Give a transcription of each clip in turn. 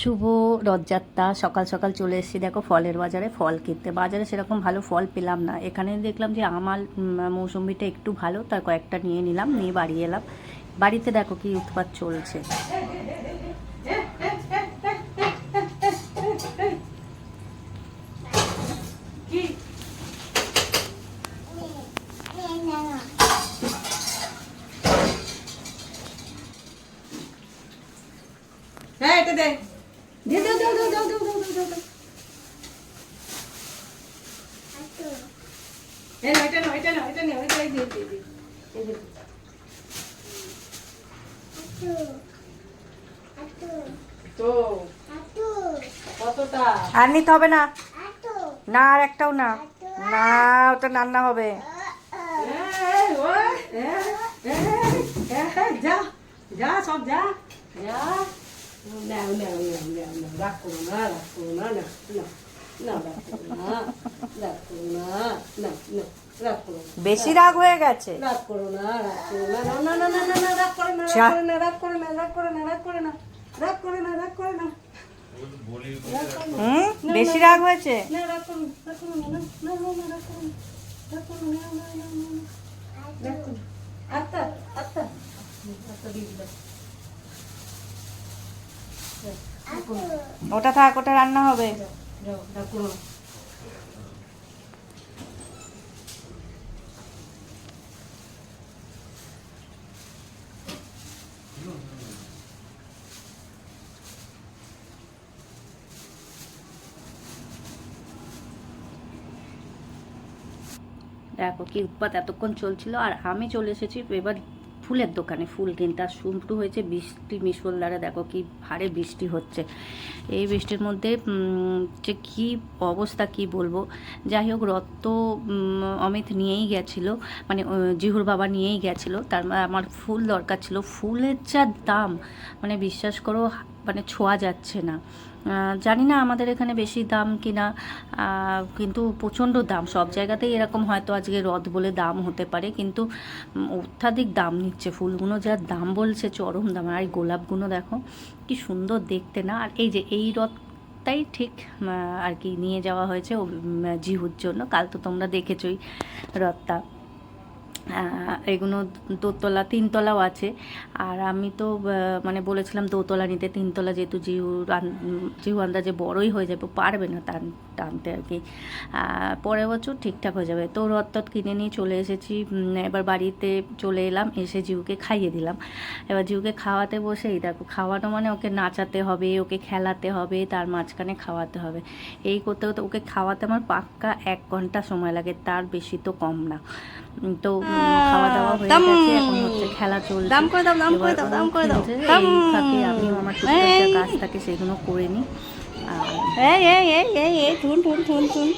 শুভ রথযাত্রা সকাল সকাল চলে এসেছি। দেখো ফলের বাজারে ফল কিনতে। বাজারে সেরকম ভালো ফল পেলাম না। এখানে দেখলাম যে আমার উম, মৌসুম্বিটা একটু ভালো তার কয়েকটা নিয়ে নিলাম নিয়ে বাড়ি এলাম। বাড়িতে দেখো কি উৎপাত চলছে। হ্যাঁ এটা দে দাও দাও দাও দাও দাও দাও দাও দাও এই এটা নাও, এটা নাও, এটা নাও, এটা এই দে, দে, দে। দে। তো কতটা? আর নিতে হবে না। না আর একটাও না। না ওটা রান্না হবে। যা যা সব যা। যা। না না না না না রাগ করো না রাগ করো না না না বেশি রাগ হয়ে গেছে বেশি রাগ হয়েছে আচ্ছা ওটা থাক, ওটা রান্না হবে। দেখো কি উৎপাত এতক্ষণ চলছিল, আর আমি চলে এসেছি এবার ফুলের দোকানে, ফুল কিনতে আর শুরু হয়েছে, বৃষ্টি মিশল দ্বারা দেখো কি ভারে বৃষ্টি হচ্ছে। এই বৃষ্টির মধ্যে যে কি অবস্থা কি বলব? যাই হোক রথ অমিত নিয়েই গেছিল মানে জিহুর বাবা নিয়েই গেছিল, তার আমার ফুল দরকার ছিল। ফুলের যা দাম মানে বিশ্বাস করো মানে ছোঁয়া যাচ্ছে না। জানি না আমাদের এখানে বেশি দাম কিনা কিন্তু প্রচণ্ড দাম। সব জায়গাতেই এরকম হয়তো আজকে রথ বলে দাম হতে পারে, কিন্তু অত্যাধিক দাম নিচ্ছে। ফুলগুলো যা দাম বলছে, চরম দাম। আর এই গোলাপগুলো দেখো, কি সুন্দর দেখতে না? আর এই যে এই রথটাই ঠিক আর কি নিয়ে যাওয়া হয়েছে জিহুর জন্য। কাল তো তোমরা দেখেছই রথটা। এগুলো দোতলা তিনতলাও আছে। আর আমি তো মানে বলেছিলাম দোতলা নিতে তিনতলা যেহেতু উম, জিউ আন্দাজে বড়ই হয়ে যাবে পারবে না টান টানতে আর কি। পরের বছর ঠিকঠাক হয়ে যাবে। তো রথ কিনে নিয়ে চলে এসেছি। এবার বাড়িতে চলে এলাম এসে জিউকে খাইয়ে দিলাম। এবার জিউকে খাওয়াতে বসেই দেখো খাওয়ানো মানে ওকে নাচাতে হবে ওকে খেলাতে হবে তার মাঝখানে খাওয়াতে হবে। এই করতে করতে ওকে খাওয়াতে আমার পাক্কা এক ঘণ্টা সময় লাগে তার বেশি তো কম না। তো খাওয়া দাওয়া হয়ে গেছে এখন হচ্ছে খেলা চলছে। দাম করে দাও, দাম করে দাও, দাম করে দাও। দাম। ফাঁকে আমিও আমার টুকটাক কাজ থাকে সেগুলো করে নিই। এই এই এই এই এই ঠুন ঠুন ঠুন ঠুন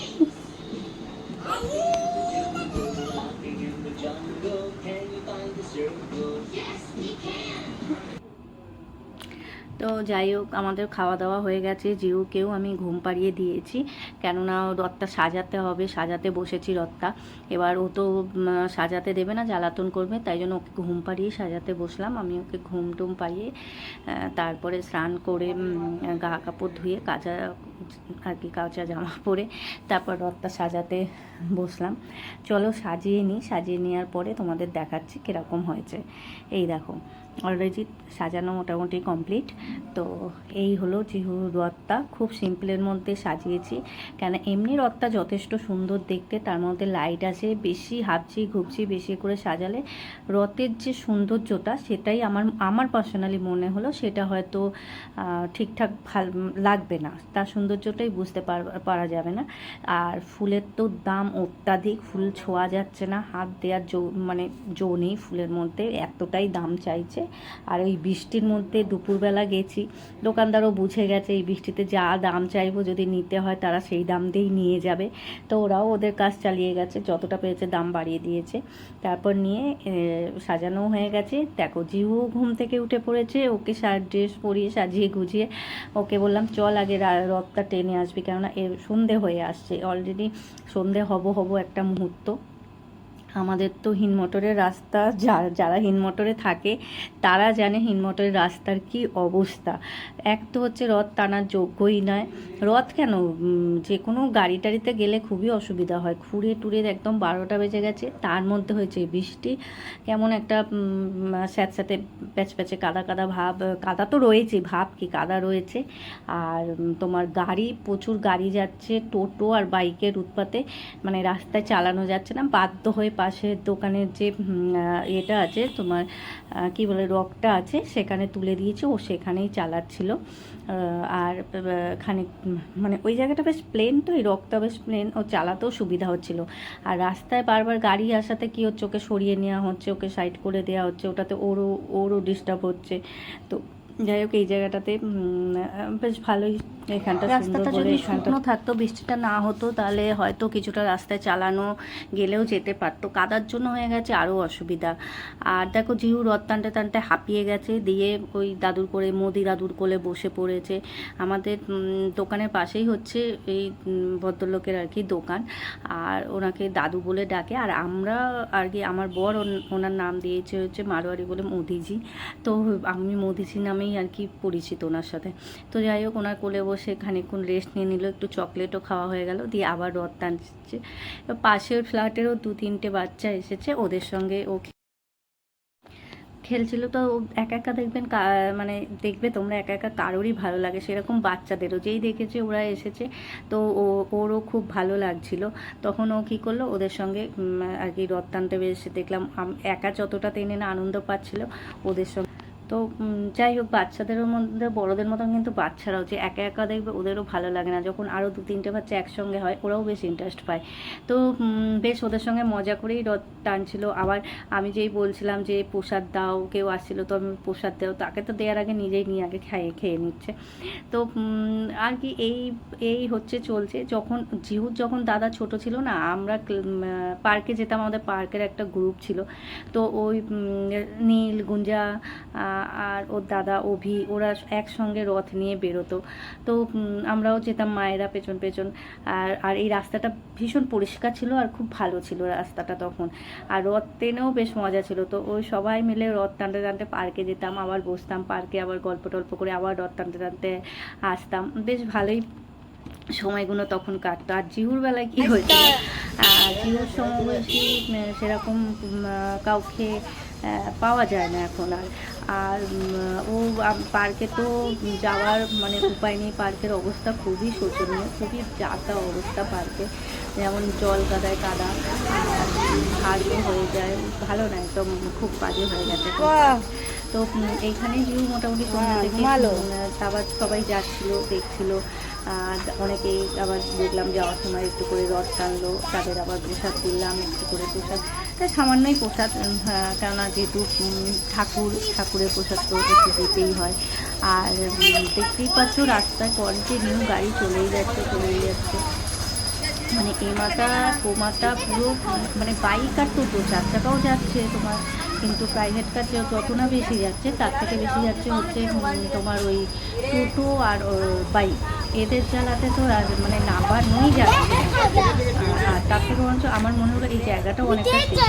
তো যাই হোক আমাদের খাওয়া দাওয়া হয়ে গেছে। জিউকেও আমি ঘুম পাড়িয়ে দিয়েছি। কেননা রথটা সাজাতে হবে সাজাতে বসেছি রথটা। এবার ও তো সাজাতে দেবে না জ্বালাতন করবে তাই জন্য ওকে ঘুম পাড়িয়ে সাজাতে বসলাম। আমি ওকে ঘুম টুম আহ, তারপরে স্নান করে গা কাপড় ধুয়ে কাঁচা আর কি কাঁচা জামা পরে তারপর রথটা সাজাতে বসলাম। চলো সাজিয়ে নিই। সাজিয়ে নেওয়ার পরে তোমাদের দেখাচ্ছি কীরকম হয়েছে। এই দেখো অলরেডি সাজানো মোটামুটি কমপ্লিট। তো এই হলো জিহু রথটা। খুব সিম্পলের মধ্যে সাজিয়েছি। কেন এমনি রথটা যথেষ্ট সুন্দর দেখতে, তার মধ্যে লাইট আছে, বেশি হাবছি ঘুপছি, বেশি করে সাজালে রথের যে সৌন্দর্যটা সেটাই আমার আমার পার্সোনালি মনে হলো সেটা হয়তো ঠিকঠাক ভালো লাগবে না। তার সৌন্দর্যটাই বুঝতে পার- পারা যাবে না। আর ফুলের তো দাম অত্যাধিক, ফুল ছোঁয়া যাচ্ছে না, হাত দেওয়ার জো মানে জো নেই ফুলের মধ্যে, এতটাই দাম চাইছে। আর ওই বৃষ্টির মধ্যে দুপুরবেলা গেছি। দোকানদারও বুঝে গেছে, এই বৃষ্টিতে যা দাম চাইব যদি নিতে হয় তারা সেই দাম দিয়েই নিয়ে যাবে। তো ওরাও ওদের কাজ চালিয়ে গেছে, যতটা পেয়েছে দাম বাড়িয়ে দিয়েছে। তারপর নিয়ে সাজানো হয়ে গেছে। দেখো জিউ ঘুম থেকে উঠে পড়েছে, ওকে ড্রেস পরিয়ে সাজিয়ে গুজিয়ে ওকে বললাম, চল আগে রথটা টেনে আসবি। কেননা এ সন্ধে হয়ে আসছে, অলরেডি সন্ধে হব হব একটা মুহূর্ত। আমাদের তো হিন মোটরের রাস্তা, যারা মোটরে থাকে, তারা জানে হিন মোটরের রাস্তার কি অবস্থা। এক তো হচ্ছে রথ টানার যোগ্যই নয়। রথ কেন? যে কোনো গাড়ি টাড়িতে গেলে খুবই অসুবিধা হয়। খুঁড়ে টুড়ে একদম বারোটা বেজে গেছে, তার মধ্যে হয়েছে বৃষ্টি। কেমন একটা স্যাঁতস্যাঁতে প্যাচ প্যাচে কাদা কাদা ভাব, কাদা তো রয়েছে, ভাব কি কাদা রয়েছে। আর তোমার গাড়ি, প্রচুর গাড়ি যাচ্ছে, টোটো আর বাইকের উৎপাতে মানে রাস্তায় চালানো যাচ্ছে না, বাধ্য হয়ে পাশের দোকানের যে এটা আছে, তোমার কি বলে, রকটা আছে, সেখানে তুলে দিয়েছে, ও সেখানেই চালাচ্ছিল। আর খানিক মানে ওই জায়গাটা বেশ প্লেন তো, এই রকটা বেশ প্লেন ও চালাতেও সুবিধা হচ্ছিল। আর রাস্তায় বারবার গাড়ি আসাতে কি হচ্ছে, ওকে সরিয়ে নেওয়া হচ্ছে, ওকে সাইড করে দেওয়া হচ্ছে, ওটাতে ওরও ওরও ডিস্টার্ব হচ্ছে। তো যাই হোক এই জায়গাটাতে বেশ ভালোই এখানটা রাস্তাটা যদি শুকনো থাকতো বৃষ্টিটা না হতো তাহলে হয়তো কিছুটা রাস্তায় চালানো গেলেও যেতে পারতো। কাদার জন্য হয়ে গেছে আরও অসুবিধা। আর দেখো জিহু রথ টানতে টানতে হাঁপিয়ে গেছে দিয়ে ওই দাদুর করে মোদি দাদুর কোলে বসে পড়েছে। আমাদের দোকানের পাশেই হচ্ছে এই ভদ্রলোকের আর কি দোকান। আর ওনাকে দাদু বলে ডাকে। আর আমরা আর কি আমার বর ওন- ওনার নাম দিয়েছে হচ্ছে মারোয়ারি বলে মোদিজি। তো আমি মোদিজি নামেই আর কি পরিচিত ওনার সাথে। তো যাই হোক, ওনার কোলে বসে খানিকক্ষণ রেস্ট নিয়ে নিল, একটু চকলেটও খাওয়া হয়ে গেল, দিয়ে আবার রথ টানছে। পাশের ফ্ল্যাটেরও দু তিনটে বাচ্চা এসেছে, ওদের সঙ্গে ও খেলছিল। তো একা একা দেখবেন মানে দেখবে তোমরা একা একা কারোরই ভালো লাগে, সেরকম বাচ্চাদেরও। যেই দেখেছে ওরা এসেছে, তো ও, ওরও খুব ভালো লাগছিল। তখন ও কী করল, ওদের সঙ্গে আর কি টানতে বেশি দেখলাম একা যতটা টেনে না আনন্দ পাচ্ছিল, ওদের সঙ্গে তো যাই হোক বাচ্চাদের মধ্যে, বড়দের মতন কিন্তু বাচ্চারাও যে একা একা দেখবে ওদেরও ভালো লাগে না। যখন আরও দু তিনটে বাচ্চা একসঙ্গে হয়, ওরাও বেশ ইন্টারেস্ট পায়। তো বেশ ওদের সঙ্গে মজা করেই রথ টানছিল। আবার আমি যেই বলছিলাম যে প্রসাদ দাও, কেউ আসছিল, তো আমি প্রসাদ দাও, তাকে তো দেওয়ার আগে নিজেই নিয়ে, আগে খেয়ে খেয়ে নিচ্ছে। তো আর কি এই এই হচ্ছে চলছে। যখন, জিহুর যখন দাদা ছোট ছিল না, আমরা পার্কে যেতাম, আমাদের পার্কের একটা গ্রুপ ছিল। তো ওই নীল, গুঞ্জা আর ওর দাদা, অভি, ওরা একসঙ্গে রথ নিয়ে বেরোতো। তো আমরাও যেতাম মায়েরা পেছন পেছন। আর আর এই রাস্তাটা ভীষণ পরিষ্কার ছিল আর খুব ভালো ছিল রাস্তাটা তখন। আর রথ টেনেও বেশ মজা ছিল। তো ওই সবাই মিলে রথ টানতে টানতে পার্কে যেতাম, আবার বসতাম পার্কে, আবার গল্প টল্প করে আবার রথ টানতে টানতে আসতাম। বেশ ভালোই সময়গুলো তখন কাটতো। আর জিহুর বেলায় কি হয়েছিল? জিহুর সমবয়সী সেরকম কাউকে পাওয়া যায় না এখন আর। আর ও পার্কে তো যাওয়ার মানে উপায় নেই। পার্কের অবস্থা খুবই শোচনীয় খুবই যাতা অবস্থা পার্কে। যেমন জল কাদায় কাদা হাড়ও হয়ে যায়। ভালো না একদম খুব বাজে হয়ে গেছে তো এইখানে জিউ মোটামুটি থেকে ঘুমালো। সবাই যাচ্ছিল দেখছিল। অনেকেই আবার দেখলাম যাওয়ার সময় একটু করে রথ টানলো তাদের আবার প্রসাদ দিলাম একটু করে প্রসাদ। তাই সামান্যই প্রসাদ হ্যাঁ, কেননা যেহেতু ঠাকুর ঠাকুরের প্রসাদ তো একটু দিতেই হয়। আর দেখতেই পাচ্ছ রাস্তায় কন্টিনিউ গাড়ি চলেই যাচ্ছে চলেই যাচ্ছে। মানে এ মাথা ও মাথা পুরো মানে বাইক আর টোটো চার চাকাও যাচ্ছে তোমার কিন্তু প্রাইভেট কার যত না বেশি যাচ্ছে তার থেকে বেশি যাচ্ছে হচ্ছে তোমার ওই টোটো আর বাইক। এদের জ্বালাতে তো আর মানে নাম্বার নই যাবে। আর- আর তার থেকে বরঞ্চ আমার মনে হলো এই জায়গাটা অনেকটা অনেকটা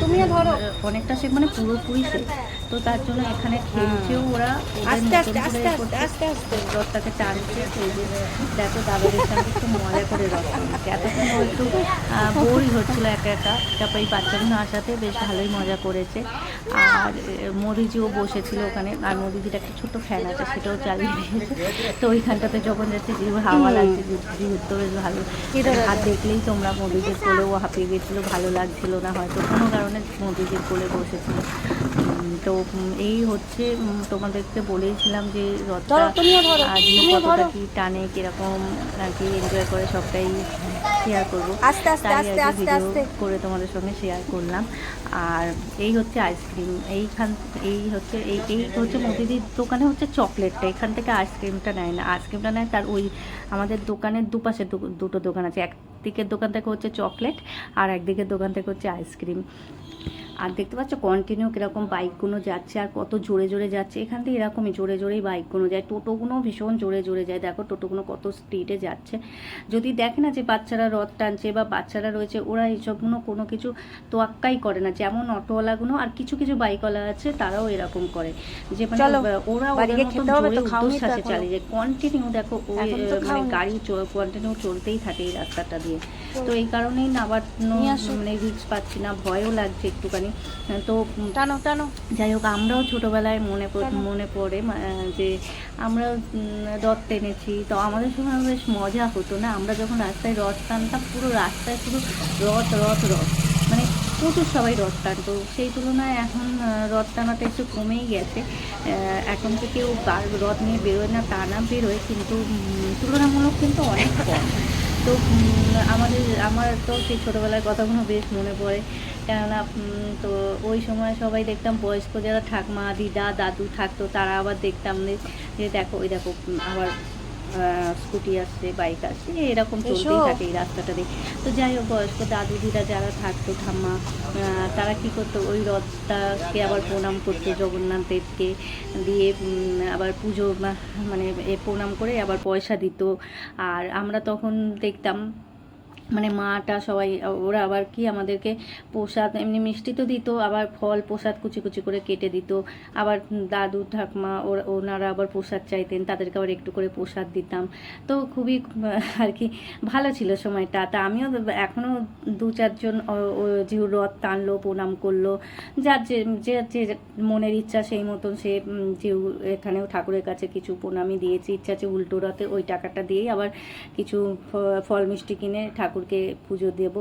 তুমিও ধরো। অনেকটা সে মানে পুরোপুরি safe। তো তার জন্য এখানে খেলছেও ওরা। আস্তে আস্তে আস্তে আস্তে। আস্তে আস্তে। রথটাকে টানছে দেখো দাদাদের সঙ্গে একটু মজা করে রথ এতক্ষণ একটু বোরই হচ্ছিল একা একা। তারপর এই বাচ্চাগুলো আসাতে বেশ ভালোই মজা করেছে। আর আহ, মোদিজিও বসেছিল ওখানে। আর মোদিজির একটা ছোট্ট ফ্যান আছে সেটাও চালিয়ে দিয়েছে। তো ওইখানটাতে যখন যাচ্ছে জিহুর হাওয়া লাগছে জিহুর তো বেশ ভালো। আর দেখলেই তোমরা মোদিজির কোলেও হাঁপিয়ে গেছিল ভালো লাগছিল না হয়তো। কোনো কারণে মোদিজির কোলে বসেছিল। তো এই হচ্ছে তোমাদেরকে বলেছিলাম যে রথটা কতটা কি টানে কীরকম আর কি এনজয় করে সবটাই শেয়ার করব। তাই ভিডিও করে তোমাদের সঙ্গে শেয়ার করলাম। আর এই হচ্ছে আইসক্রিম এইখান এই হচ্ছে এই এই হচ্ছে মোদিদির দোকানে হচ্ছে চকলেটটা এখান থেকে আইসক্রিমটা নেয় না। আইসক্রিমটা নেয় তার ওই আমাদের দোকানের দুপাশে দুটো দোকান আছে। একদিকের দোকান থেকে হচ্ছে চকলেট আর একদিকের দোকান থেকে হচ্ছে আইসক্রিম আর দেখতে পাচ্ছ কন্টিনিউ কীরকম বাইকগুলো যাচ্ছে আর কত জোরে জোরে যাচ্ছে। এখান থেকে এরকমই জোরে জোরেই বাইকগুলো যায়। টোটোগুলো ভীষণ জোরে জোরে যায়। দেখো টোটোগুলো কত স্পিডে যাচ্ছে। যদি দেখে না যে বাচ্চারা রথ টানছে বা বাচ্চারা রয়েছে ওরা এইসবগুলো কোনো কিছু তোয়াক্কাই করে না। যেমন অটোওয়ালাগুলো আর কিছু কিছু বাইকওয়ালা আছে তারাও এরকম করে। যে মানে ওরা ওদের মতন জোরে। চালিয়ে যায়। কন্টিনিউ দেখো ওই মানে গাড়ি কন্টিনিউ চলতেই থাকে এই রাস্তাটা দিয়ে। তো এই কারণেই না আবার। মানে রিক্স পাচ্ছি না ভয়ও লাগছে একটুখানি। তো টানো টানো। যাই হোক আমরাও ছোটোবেলায় মনে মনে পড়ে যে আমরা রথ টেনেছি তো আমাদের সময় বেশ মজা হতো না? আমরা যখন রাস্তায় রথ টানতাম পুরো রাস্তায় শুধু রথ রথ রথ। মানে প্রচুর সবাই রথ টানতো। সেই তুলনায় এখন রথ টানাটা একটু কমেই গেছে। এখন তো কেউ রথ নিয়ে বেরোয় না টানা বেরোয় কিন্তু তুলনামূলক কিন্তু অনেক কম। তো আমাদের, আমার তো সেই ছোটোবেলার কথাগুলো বেশ মনে পড়ে। কেননা তো ওই সময় সবাই দেখতাম বয়স্ক যারা ঠাকমা, দিদা, দাদু থাকতো, তারা আবার দেখতাম যে দেখো, ওই দেখো আবার স্কুটি আসছে বাইক আসছে এরকম চলতেই থাকে এই রাস্তাটা দিয়ে তো যাই হোক বয়স্ক দাদু দিদা যারা থাকতো ঠাম্মা তারা কি করতো? ওই রথটাকে আবার প্রণাম করতো জগন্নাথ দেবকে দিয়ে আবার পুজো মানে এ প্রণাম করে আবার পয়সা দিত। আর আমরা তখন দেখতাম মানে মাটা সবাই, ওরা আবার কি আমাদেরকে প্রসাদ, এমনি মিষ্টি তো দিত, আবার ফল, প্রসাদ কুচি কুচি করে কেটে দিত। আবার দাদু, ঠাকমা, ওরা, ওনারা আবার প্রসাদ চাইতেন, তাদেরকে আবার একটু করে প্রসাদ দিতাম। তো খুবই, আর কি, ভালো ছিল সময়টা। তা আমিও এখনও দু চারজন যে রথ টানলো, প্রণাম করল। যার যে যে যে মনের ইচ্ছা সেই মতন সে যে এখানেও ঠাকুরের কাছে কিছু প্রণামই দিয়েছি। ইচ্ছা আছে উল্টো রথে ওই টাকাটা দিয়েই আবার কিছু ফল, মিষ্টি কিনে ঠাকুরকে পুজো দেব।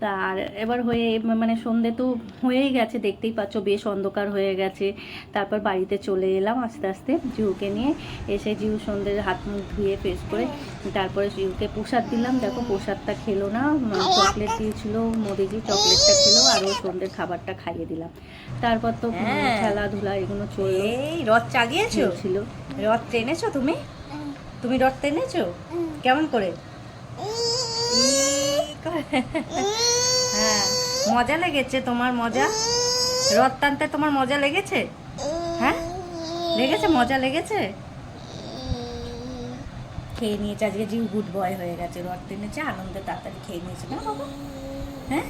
তা আর এবার হয়ে মানে সন্ধে তো হয়েই গেছে দেখতেই পাচ্ছ বেশ অন্ধকার হয়ে গেছে। তারপর বাড়িতে চলে এলাম আস্তে আস্তে জিউকে নিয়ে। এসে জিউ সন্ধ্যের হাত মুখ ধুয়ে ফেস করে তারপরে জিউকে প্রসাদ দিলাম। দেখো প্রসাদটা খেলো না চকলেট দিয়েছিল মোদিজি চকলেটটা খেলো আর ও সন্ধ্যের খাবারটা খাইয়ে দিলাম। তারপর তো হ্যাঁ। খেলাধুলা এগুলো চলল। এই রথ চাগিয়েছো ছিল রথ টেনেছো তুমি? তুমি রথ টেনেছো? কেমন করে? করে। হ্যাঁ। মজা লেগেছে তোমার মজা? রথ টানতে তোমার মজা লেগেছে? হ্যাঁ? লেগেছে? মজা লেগেছে? খেয়ে নিয়েছে। আজকে জিউ গুড বয় হয়ে গেছে। রথ টেনেছে আনন্দে তাড়াতাড়ি খেয়ে নিয়েছে। না বাবা? হ্যাঁ?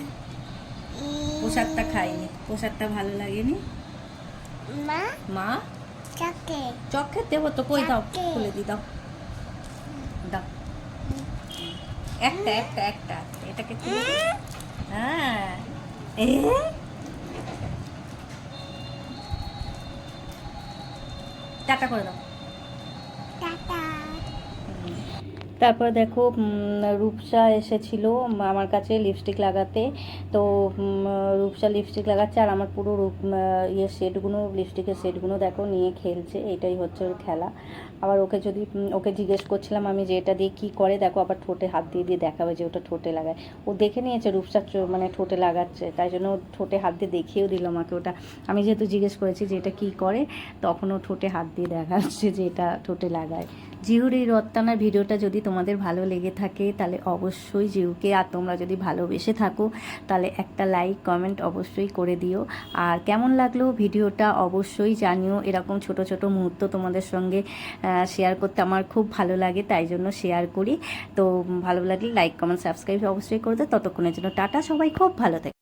প্রসাদটা খাইনি। প্রসাদটা ভালো লাগেনি? মা? মা? চকের দেবো তো কই দাও? খুলে দি দাও। দাও। একটা একটা একটা। এটাকে খুলে। হ্যাঁ। এ? টাটা করে দাও। টাটা তারপর দেখো রূপসা এসেছিল আমার কাছে লিপস্টিক লাগাতে। তো রূপসা লিপস্টিক লাগাচ্ছে আর আমার পুরো রূপ ইয়ে সেটগুলো লিপস্টিকের সেটগুলো দেখো, নিয়ে খেলছে। এটাই হচ্ছে ওর খেলা। আবার ওকে যদি ওকে জিজ্ঞেস করছিলাম আমি যে এটা দিয়ে কী করে, দেখো আবার ঠোঁটে হাত দিয়ে দিয়ে দেখাবে যে ওটা ঠোঁটে লাগায়। ও দেখে নিয়েছে রূপসা মানে ঠোঁটে লাগাচ্ছে, তাই জন্য ও ঠোঁটে হাত দিয়ে দেখিয়েও দিল আমাকে ওটা। আমি যেহেতু জিজ্ঞেস করেছি যে এটা কী করে, তখন ও ঠোঁটে হাত দিয়ে দেখাচ্ছে যে এটা ঠোঁটে লাগায়। জিহুর এই রত্তানার ভিডিওটা যদি তোমাদের ভালো লেগে থাকে, তাহলে অবশ্যই জিহুকে আর তোমরা যদি ভালোবেসে থাকো, তাহলে একটা লাইক, কমেন্ট অবশ্যই করে দিও। আর কেমন লাগল ভিডিওটা অবশ্যই জানিও। এরকম ছোট ছোট মুহূর্ত তোমাদের সঙ্গে শেয়ার করতে আমার খুব ভালো লাগে, তাই জন্য শেয়ার করি। তো ভালো লাগলে লাইক কমেন্ট সাবস্ক্রাইব অবশ্যই করে দাও। ততক্ষণের জন্য টাটা সবাই, খুব ভালো থাকে।